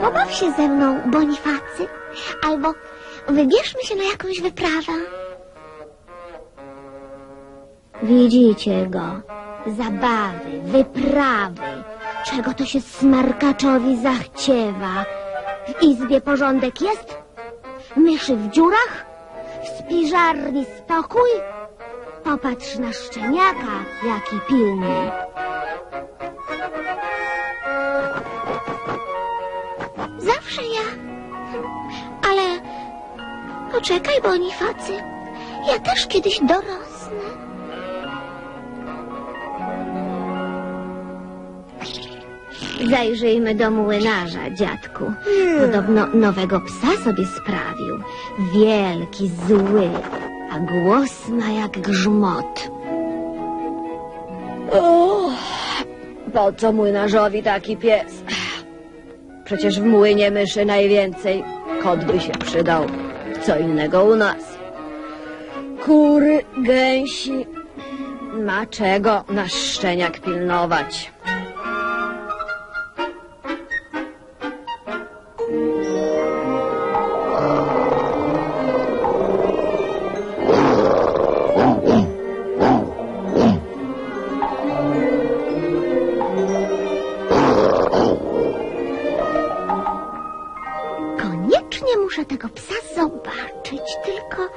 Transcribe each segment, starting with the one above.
Pobaw się ze mną, Bonifacy, albo wybierzmy się na jakąś wyprawę. Widzicie go. Zabawy, wyprawy. Czego to się smarkaczowi zachciewa? W izbie porządek jest? Myszy w dziurach? W spiżarni spokój? Popatrz na szczeniaka, jaki pilny. Zawsze ja. Ale poczekaj, Bonifacy. Ja też kiedyś dorosnę. Zajrzyjmy do młynarza, dziadku. Podobno nowego psa sobie sprawił. Wielki, zły, a głos ma jak grzmot. O, po co młynarzowi taki pies? Przecież w młynie myszy najwięcej. Kot by się przydał. Co innego u nas. Kury, gęsi. Ma czego nasz szczeniak pilnować. Tego psa zobaczyć, tylko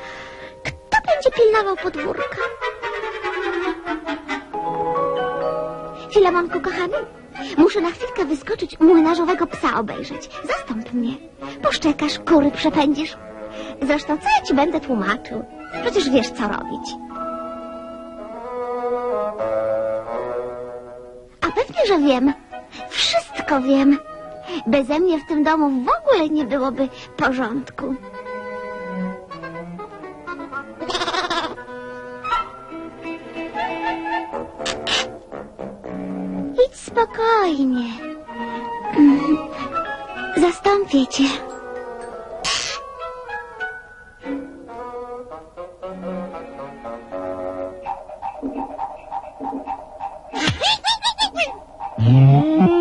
kto będzie pilnował podwórka? Filamonku, kochany, muszę na chwilkę wyskoczyć młynarzowego psa obejrzeć. Zastąp mnie. Poszczekasz, kury przepędzisz. Zresztą, co ja ci będę tłumaczył? Przecież wiesz, co robić. A pewnie, że wiem. Wszystko wiem. Beze mnie w tym domu w ogóle nie byłoby porządku. Idź spokojnie. Zastąpię cię. Miau,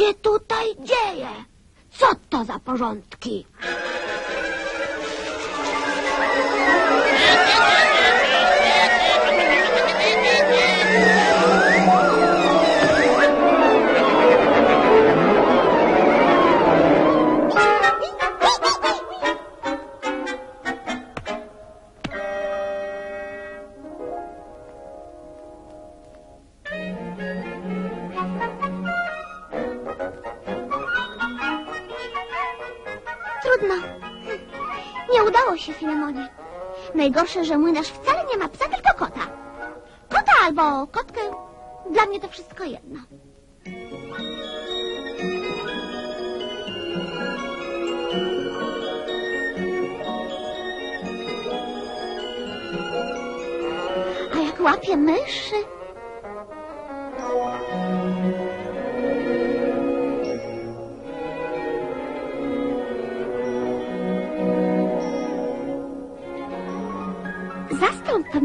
się tutaj dzieje? Co to za porządki? Udało się Filemonie. Najgorsze, że młynarz wcale nie ma psa, tylko kota. Kota albo kotkę. Dla mnie to wszystko jedno. A jak łapie myszy?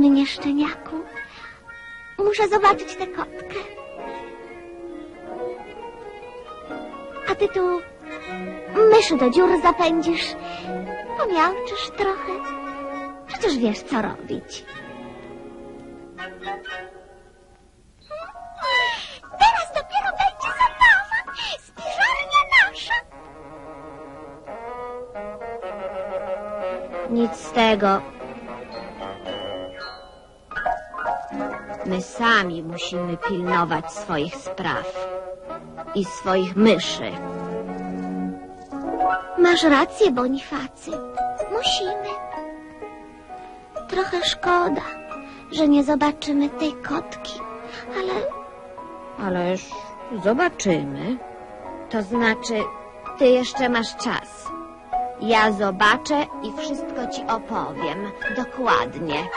Mnie, szczeniaku. Muszę zobaczyć tę kotkę. A ty tu myszy do dziur zapędzisz. Pomiałczysz trochę. Przecież wiesz, co robić. Teraz dopiero będzie zabawa. Spiżarnia nasza. Nic z tego. My sami musimy pilnować swoich spraw i swoich myszy. Masz rację, Bonifacy. Musimy. Trochę szkoda, że nie zobaczymy tej kotki, ale Ależ zobaczymy. To znaczy, ty jeszcze masz czas. Ja zobaczę i wszystko ci opowiem dokładnie.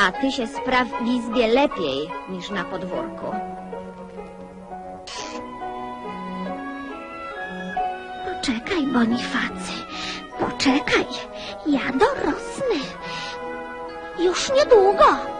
A ty się spraw w izbie lepiej niż na podwórku. poczekaj, Bonifacy. Poczekaj, ja dorosnę. Już niedługo.